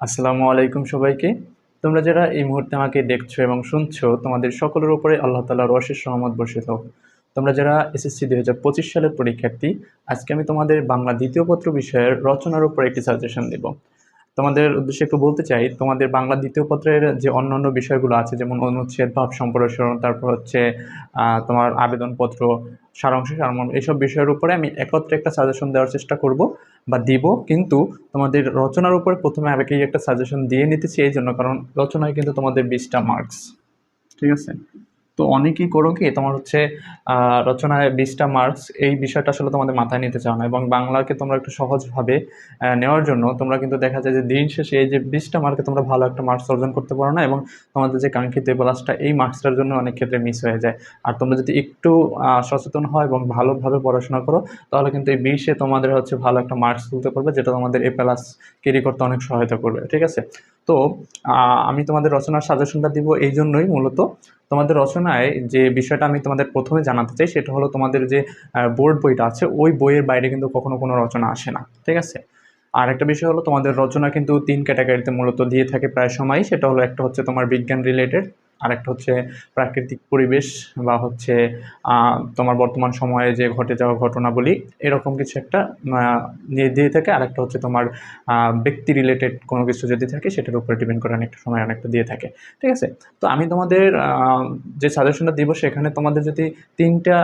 আসসালামু আলাইকুম সবাইকে। তোমরা যারা এই মুহূর্তে আমাকে দেখছ এবং শুনছো, তোমাদের সকলের উপরে আল্লাহ তালার অশেষ সহমত বর্ষিত হোক। তোমরা যারা এসএসসি দুই হাজার পঁচিশ সালের পরীক্ষার্থী, আজকে আমি তোমাদের বাংলা দ্বিতীয় পত্র বিষয়ের রচনার উপর একটি সাজেশন দেব। তোমাদের উদ্দেশ্যে একটু বলতে চাই, তোমাদের বাংলা দ্বিতীয় পত্রের যে অন্যান্য বিষয়গুলো আছে, যেমন অনুচ্ছেদ, ভাব সম্প্রসারণ, তারপর হচ্ছে তোমার আবেদনপত্র, সারাংশ, সারমর্ম এইসব বিষয়ের উপরে আমি একত্রে একটা সাজেশন দেওয়ার চেষ্টা করব বা দিব। কিন্তু তোমাদের রচনার উপরে প্রথমে আগেই একটা সাজেশন দিয়ে নিতেছি এই জন্য, কারণ রচনায় কিন্তু তোমাদের বিশটা মার্কস ঠিক আছে? তো অনেকেই করো কি, তোমার হচ্ছে রচনায় বিশটা মার্কস এই বিষয়টা আসলে তোমাদের মাথায় নিতে চাও না। এবং বাংলাকে তোমরা একটু সহজভাবে নেওয়ার জন্য তোমরা কিন্তু দেখা যায় যে দিন শেষে এই যে বিশটা মার্কে তোমরা ভালো একটা মার্কস অর্জন করতে পারো না, এবং তোমাদের যে কাঙ্ক্ষিত প্লাসটা এই মার্কসটার জন্য অনেক ক্ষেত্রে মিস হয়ে যায়। আর তোমরা যদি একটু সচেতন হয় এবং ভালোভাবে পড়াশোনা করো, তাহলে কিন্তু এই বিশে তোমাদের হচ্ছে ভালো একটা মার্কস তুলতে পারবে, যেটা তোমাদের এ প্লাস ক্যারি করতে অনেক সহায়তা করবে, ঠিক আছে? তো আমি তোমাদের রচনার সাজেশনটা দিব এই জন্যই মূলত। তোমাদের রচনায় যে বিষয়টা আমি তোমাদের প্রথমে জানাতে চাই, সেটা হলো তোমাদের যে বোর্ড বইটা আছে, ওই বইয়ের বাইরে কিন্তু কখনো কোনো রচনা আসে না, ঠিক আছে? আর একটা বিষয় হলো তোমাদের রচনা কিন্তু তিন ক্যাটাগরিতে মূলত দিয়ে থাকে প্রায় সময় সেটা হলো একটা হচ্ছে তোমার বিজ্ঞান রিলেটেড আর একটা হচ্ছে প্রাকৃতিক পরিবেশ বা হচ্ছে তোমার বর্তমান সময়ে যে ঘটে যাওয়া ঘটনাবলী, এরকম কিছু একটা দিয়ে থাকে। আর একটা হচ্ছে তোমার ব্যক্তি রিলেটেড কোনো কিছু যদি থাকে, সেটার উপরে ডিপেন্ড করে অনেকটা সময় অনেকটা দিয়ে থাকে। ঠিক আছে? তো আমি তোমাদের যে সাজেশনটা দিব, সেখানে তোমাদের যদি তিনটা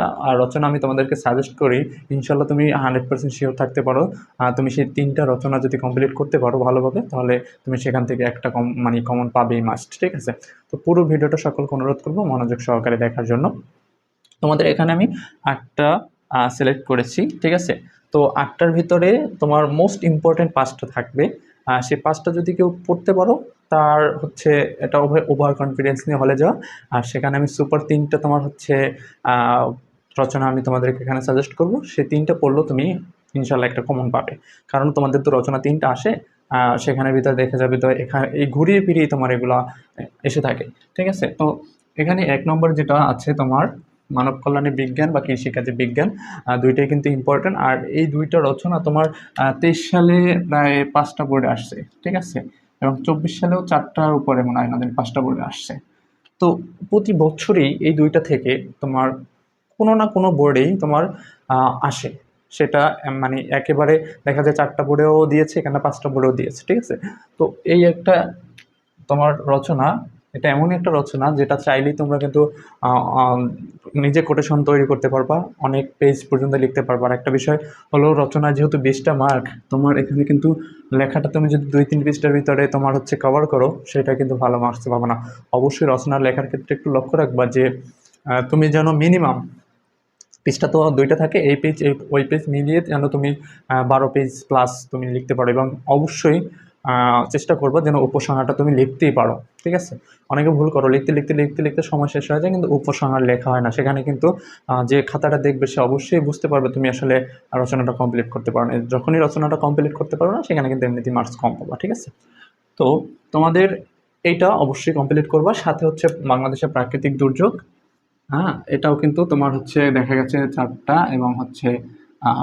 রচনা আমি তোমাদেরকে সাজেস্ট করি ইনশাল্লাহ তুমি হান্ড্রেড পার্সেন্ট শিওর থাকতে পারো। তুমি সেই তিনটা রচনা যদি কমপ্লিট করতে পারো ভালোভাবে, তাহলে তুমি সেখান থেকে একটা কম মানে কমন পাবেই মাস্ট ঠিক আছে? তো পুরো ভিডিওটা সকলকে অনুরোধ করব মনোযোগ সহকারে দেখার জন্য। তোমাদের এখানে আমি আটটা সিলেক্ট করেছি, ঠিক আছে? তো আটটার ভিতরে তোমার মোস্ট ইম্পর্ট্যান্ট পাঁচটা থাকবে। সেই পাঁচটা যদি কেউ পড়তে পারো, তার হচ্ছে এটা ওভার কনফিডেন্স নিয়ে হলে যাওয়া আর সেখানে আমি সুপার তিনটা তোমার হচ্ছে রচনা আমি তোমাদেরকে এখানে সাজেস্ট করব। সেই তিনটা পড়লেও তুমি ইনশাল্লাহ একটা কমন পাবে। কারণ তোমাদের তো রচনা তিনটা আসে আহ, সেখানের ভিতরে দেখা যাবে তো এখানে এই ঘুরিয়ে ফিরিয়ে তোমার এগুলা এসে থাকে ঠিক আছে? তো এখানে এক নম্বর যেটা আছে তোমার মানব কল্যাণে বিজ্ঞান বা কৃষিকাজে বিজ্ঞান দুইটাই কিন্তু ইম্পর্ট্যান্ট আর এই দুইটা রচনা তোমার তেইশ সালে প্রায় পাঁচটা বোর্ডে আসছে ঠিক আছে? এবং চব্বিশ সালেও চারটার উপরে মনে হয় আমাদের পাঁচটা বোর্ডে আসছে। তো প্রতি বছরই এই দুইটা থেকে তোমার কোনো না কোনো বোর্ডেই তোমার আসে সেটা মানে একেবারে দেখা যায় চারটা বোর্ডেও দিয়েছে, এখানে পাঁচটা বোর্ডেও দিয়েছে, ঠিক আছে? তো এই একটা তোমার রচনা, এটা এমন একটা রচনা যেটা চাইলেই তোমরা কিন্তু নিজে কোটেশন তৈরি করতে পারবা, অনেক পেজ পর্যন্ত লিখতে পারবা। আর একটা বিষয় হলো রচনা যেহেতু বিশটা মার্ক তোমার এখানে কিন্তু লেখাটা তুমি যদি দুই তিন পৃষ্ঠার ভিতরে তোমার হচ্ছে কভার করো, সেটা কিন্তু ভালো মার্কস পাবে না। অবশ্যই রচনার লেখার ক্ষেত্রে একটু লক্ষ্য রাখবা যে তুমি যেন মিনিমাম পেজটা তো দুইটা থাকে, এই পেজ, এই, ওই পেজ মিলিয়ে যেন তুমি বারো পেজ প্লাস তুমি লিখতে পারো এবং অবশ্যই চেষ্টা করব যেন উপসংহারটা তুমি লিখতেই পারো, ঠিক আছে? অনেকে ভুল করো, লিখতে লিখতে লিখতে লিখতে সময় শেষ হয়ে যায় কিন্তু উপসংহার লেখা হয় না। সেখানে কিন্তু যে খাতাটা দেখবে সে অবশ্যই বুঝতে পারবে তুমি আসলে রচনাটা কমপ্লিট করতে পারো না। যখনই রচনাটা কমপ্লিট করতে পারো না, সেখানে কিন্তু এমনিতেই মার্কস কম পাবা, ঠিক আছে? তো তোমাদের এইটা অবশ্যই কমপ্লিট করবা। সাথে হচ্ছে বাংলাদেশের প্রাকৃতিক দুর্যোগ হ্যাঁ এটাও কিন্তু তোমার হচ্ছে দেখা গেছে চারটা এবং হচ্ছে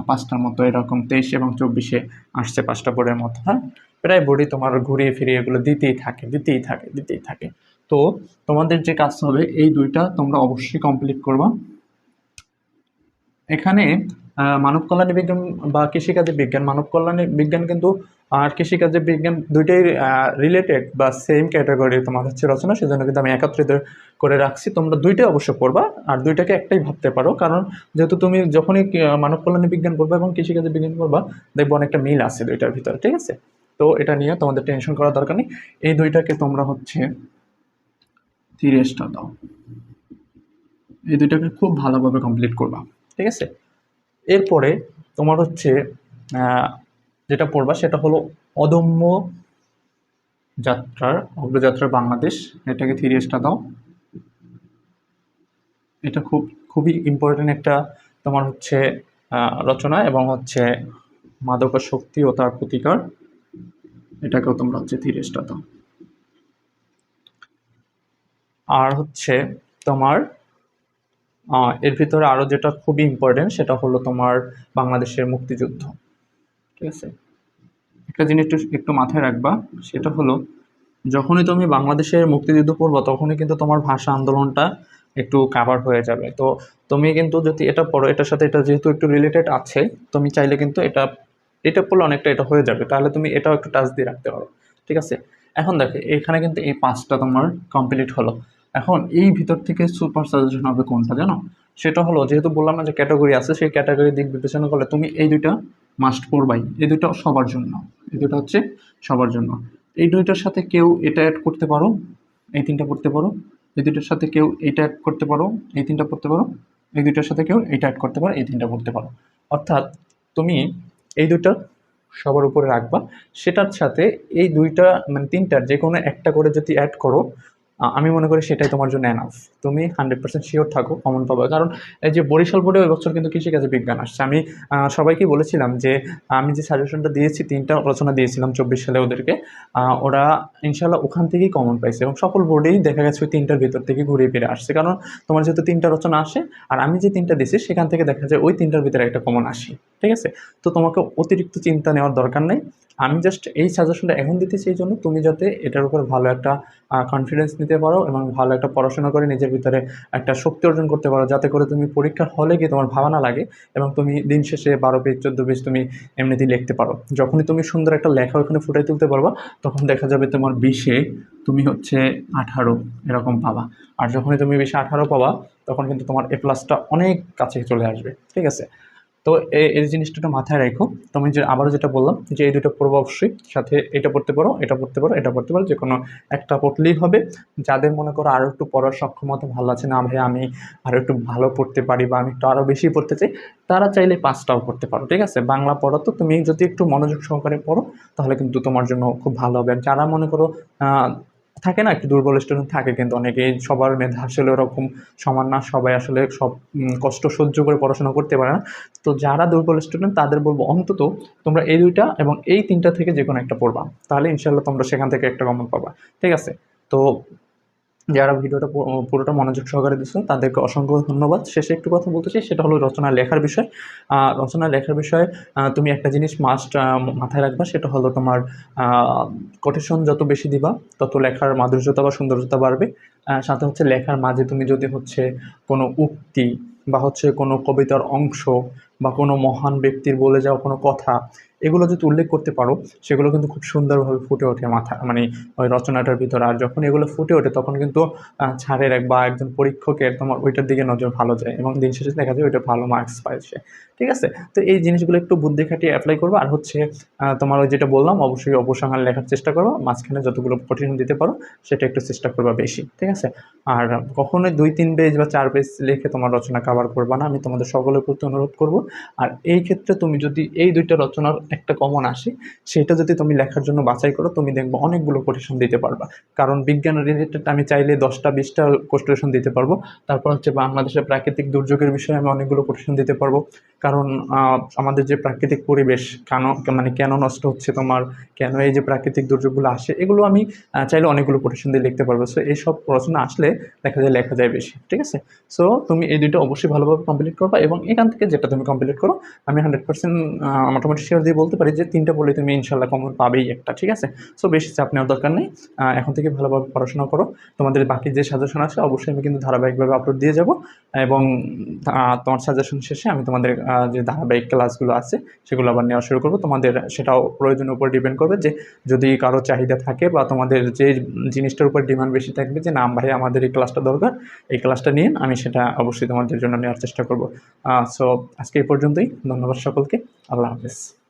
পাঁচটার মতো এরকম তেইশ এবং চব্বিশে আসছে পাঁচটা বোর্ডের মতো হ্যাঁ? প্রায় বোর্ডই তোমার ঘুরিয়ে ফিরিয়ে এগুলো দিতেই থাকে দিতেই থাকে দিতেই থাকে। তো তোমাদের যে কাজ হবে, এই দুইটা তোমরা অবশ্যই কমপ্লিট করবা। এখানে মানব কল্যাণী বিজ্ঞান বা কৃষিকাজে বিজ্ঞান, মানব কল্যাণী বিজ্ঞান কিন্তু আর কৃষিকাজে বিজ্ঞান দুইটাই রিলেটেড বা সেম ক্যাটাগরি তোমার হচ্ছে রচনা, সেজন্য কিন্তু আমি একত্রিত করে রাখছি। তোমরা দুইটাই অবশ্য পড়বা, আর দুইটাকে একটাই ভাবতে পারো, কারণ যেহেতু তুমি যখনই মানব কল্যাণী বিজ্ঞান পড়বা এবং কৃষিকাজে বিজ্ঞান পড়বা, দেখব অনেকটা মিল আছে দুইটার ভিতরে, ঠিক আছে? তো এটা নিয়ে তোমাদের টেনশন করার দরকার নেই। এই দুইটাকে তোমরা হচ্ছে তিরিশটা দাও। এই দুইটাকে খুব ভালোভাবে কমপ্লিট করবা। ঠিক আছে? এরপরে তোমার হচ্ছে যেটা পড়বা সেটা হলো অদম্য যাত্রার, অগ্রযাত্রার বাংলাদেশ। এটাকে থ্রি স্টার দাও। এটা খুব, খুবই ইম্পর্টেন্ট একটা তোমার হচ্ছে রচনা এবং হচ্ছে মাদক মাদকাসক্তি ও তার প্রতিকার। এটাকেও তোমরা হচ্ছে থ্রি স্টার দাও। আর হচ্ছে তোমার এর ভিতরে আরও যেটা খুবই ইম্পর্টেন্ট সেটা হলো তোমার বাংলাদেশের মুক্তিযুদ্ধ। ঠিক আছে? একটা জিনিস একটু একটু মাথায় রাখবা, সেটা হলো যখনই তুমি বাংলাদেশের মুক্তিযুদ্ধ পড়বা তখনই কিন্তু তোমার ভাষা আন্দোলনটা একটু কাভার হয়ে যাবে। তো তুমি কিন্তু যদি এটা পড়ো, এটার সাথে এটা যেহেতু একটু রিলেটেড আছে, তুমি চাইলে কিন্তু এটা এটা পড়লে অনেকটা এটা হয়ে যাবে। তাহলে তুমি এটাও একটু টাচ দিয়ে রাখতে পারো। ঠিক আছে? এখন দেখো, এখানে কিন্তু এই পাঁচটা তোমার কমপ্লিট হলো। এখন এই ভিতর থেকে সুপার সাজেশন হবে কোনটা জানো? সেটা হলো, যেহেতু বললাম না যে ক্যাটাগরি আছে, সেই ক্যাটাগরি দিক বিবেচনা করলে তুমি এই দুইটা মাস্ট পড়বাই এই দুইটা সবার জন্য। এই দুটো হচ্ছে সবার জন্য। এই দুইটার সাথে কেউ এটা অ্যাড করতে পারো, এই তিনটা পড়তে পারো। এই দুইটার সাথে কেউ এইটা অ্যাড করতে পারো, এই তিনটা পড়তে পারো। এই দুইটার সাথে কেউ এইটা অ্যাড করতে পারো, এই তিনটা পড়তে পারো। অর্থাৎ তুমি এই দুইটা সবার উপরে রাখবা। সেটার সাথে এই দুইটা মানে তিনটার যে কোনো একটা করে যদি অ্যাড করো আমি মনে করি সেটাই তোমার জন্য এনাফ তুমি হান্ড্রেড পার্সেন্ট শিওর থাকো কমন পাবে। কারণ এই যে বরিশাল বোর্ডে ওই বছর কিন্তু কৃষিকাজে বিজ্ঞান আসছে। আমি সবাইকে বলেছিলাম যে, আমি যে সাজেশনটা দিয়েছি, তিনটা রচনা দিয়েছিলাম চব্বিশ সালে ওদেরকে ওরা ইনশাল্লাহ ওখান থেকেই কমন পাইছে এবং সকল বোর্ডেই দেখা গেছে ওই তিনটার ভিতর থেকে ঘুরে ফিরে আসছে। কারণ তোমার যেহেতু তিনটা রচনা আসে, আর আমি যে তিনটা দিয়েছি, সেখান থেকে দেখা যায় ওই তিনটার ভিতরে একটা কমন আসে। ঠিক আছে? তো তোমাকে অতিরিক্ত চিন্তা নেওয়ার দরকার নেই। আমি জাস্ট এই সাজেশনটা এখন দিতেছি এই জন্য। তুমি যাতে এটার উপর ভালো একটা কনফিডেন্স নিতে পারো এবং ভালো একটা পড়াশোনা করে নিজের ভিতরে একটা শক্তি অর্জন করতে পারো। যাতে করে তুমি পরীক্ষার হলে গিয়ে তোমার ভাবানা লাগে এবং তুমি দিন শেষে বারো পেজ, চোদ্দ পেজ তুমি এমনিতেই লিখতে পারো। যখনই তুমি সুন্দর একটা লেখা ওখানে ফুটাই তুলতে পারবা, তখন দেখা যাবে তোমার বিশে তুমি হচ্ছে আঠারো এরকম পাবা। আর যখনই তুমি বিশে আঠারো পাবা, তখন কিন্তু তোমার এ প্লাসটা অনেক কাছে চলে আসবে। ঠিক আছে? তো এই এই জিনিসটা একটু মাথায় রাখো। তুমি যে আবারও যেটা বললাম যে এই দুটো পড়ব অবশ্যই, সাথে এটা পড়তে পারো, এটা পড়তে পারো, এটা পড়তে পারো যে কোনো একটা পড়লেই হবে। যাদের মনে করো আরও একটু পড়ার সক্ষমতা ভালো আছে, না ভাই, আমি আরও একটু ভালো পড়তে পারি বা আমি একটু আরও বেশি পড়তে চাই, তারা চাইলে পাঁচটাও পড়তে পারো, ঠিক আছে? বাংলা পড়ো তো, তুমি যদি একটু মনোযোগ সহকারে পড়ো, তাহলে কিন্তু তোমার জন্য খুব ভালো হবে। আর যারা মনে করো থাকে না, একটু দুর্বল স্টুডেন্ট থাকে কিন্তু অনেকেই, সবার মেধা আসলে ওরকম সমান না, সবাই আসলে সব কষ্ট সহ্য করে পড়াশোনা করতে পারে না। তো যারা দুর্বল স্টুডেন্ট তাদের বলব অন্তত তোমরা এই দুইটা এবং এই তিনটা থেকে যে কোনো একটা পড়বা, তাহলে ইনশাল্লাহ তোমরা সেখান থেকে একটা কমন পাবা, ঠিক আছে? তো যারা ভিডিওটা পুরোটা মনোযোগ সহকারে দিচ্ছ তাদেরকে অসংখ্য ধন্যবাদ। শেষে একটু কথা বলতে চাই, সেটা হলো রচনা লেখার বিষয়। রচনা লেখার বিষয়ে তুমি একটা জিনিস মাস্ট মাথায় রাখবা, সেটা হলো তোমার কোটেশন যত বেশি দিবা, তত লেখার মাধুর্যতা বা সৌন্দর্যতা বাড়বে। সাথে হচ্ছে লেখার মাঝে তুমি যদি হচ্ছে কোনো উক্তি বা হচ্ছে কোনো কবিতার অংশ বা কোনো মহান ব্যক্তির বলে যাওয়া কোনো কথা, এগুলো যদি উল্লেখ করতে পারো, সেগুলো কিন্তু খুব সুন্দরভাবে ফুটে ওঠে মাথা মানে ওই রচনাটার ভিতরে। আর যখন এগুলো ফুটে ওঠে, তখন কিন্তু ছাড়ের এক বা একজন পরীক্ষকের তোমার ওইটার দিকে নজর ভালো যায় এবং দিন শেষে দেখা যায় ওইটা ভালো মার্কস পাইছে ঠিক আছে? তো এই জিনিসগুলো একটু বুদ্ধি খাটিয়ে অ্যাপ্লাই করব। আর হচ্ছে তোমার ওই যেটা বললাম, অবশ্যই অপসংহার লেখার চেষ্টা করব। মাঝখানে যতগুলো কঠিন দিতে পারো, সেটা একটু চেষ্টা করবা বেশি। ঠিক আছে? আর কখনোই দুই, তিন পেজ বা চার পেজ লিখে তোমার রচনা কাভার করবা না। আমি তোমাদের সকলের প্রতি অনুরোধ করব আর এই ক্ষেত্রে তুমি যদি এই দুইটা রচনার একটা কমন আসে, সেটা যদি তুমি লেখার জন্য বাছাই করো, তুমি দেখব অনেকগুলো কোটেশন দিতে পারবা। কারণ বিজ্ঞান রিলেটেড আমি চাইলে দশটা, বিশটা কোটেশন দিতে পারব। তারপর হচ্ছে বাংলাদেশের প্রাকৃতিক দুর্যোগের বিষয়ে আমি অনেকগুলো কোটেশন দিতে পারব। কারণ আমাদের যে প্রাকৃতিক পরিবেশ, কেন মানে কেন নষ্ট হচ্ছে তোমার, কেন এই যে প্রাকৃতিক দুর্যোগগুলো আসে, এগুলো আমি চাইলে অনেকগুলো কোটেশন দিয়ে লিখতে পারব। সো এইসব রচনা আসলে দেখা যায়, লেখা যায় বেশি, ঠিক আছে? সো তুমি এই দুইটা অবশ্যই ভালোভাবে কমপ্লিট করবা এবং এখান থেকে যেটা তুমি কমপ্লিট করো, আমি হান্ড্রেড পার্সেন্ট মোটামুটি শেয়ার দিয়ে বলতে পারি যে তিনটা বলে তুমি ইনশাল্লাহ কমন পাবেই একটা, ঠিক আছে? সো বেশি চাপ নেওয়ার দরকার নেই। এখন থেকে ভালোভাবে পড়াশোনা করো। তোমাদের বাকি যে সাজেশন আছে, অবশ্যই আমি কিন্তু ধারাবাহিকভাবে আপলোড দিয়ে যাব এবং তোমার সাজেশন শেষে আমি তোমাদের যে ধারাবাহিক ক্লাসগুলো আছে, সেগুলো আবার নেওয়া শুরু করব। তোমাদের সেটাও প্রয়োজনের উপর ডিপেন্ড করবে যে, যদি কারও চাহিদা থাকে বা তোমাদের যে জিনিসটার উপর ডিমান্ড বেশি থাকবে যে নাম ভাই, আমাদের এই ক্লাসটা দরকার, এই ক্লাসটা নিয়ে আমি সেটা অবশ্যই তোমাদের জন্য নেওয়ার চেষ্টা করব। সো আজকে এই পর্যন্তই। ধন্যবাদ সকলকে। আল্লাহ হাফেজ।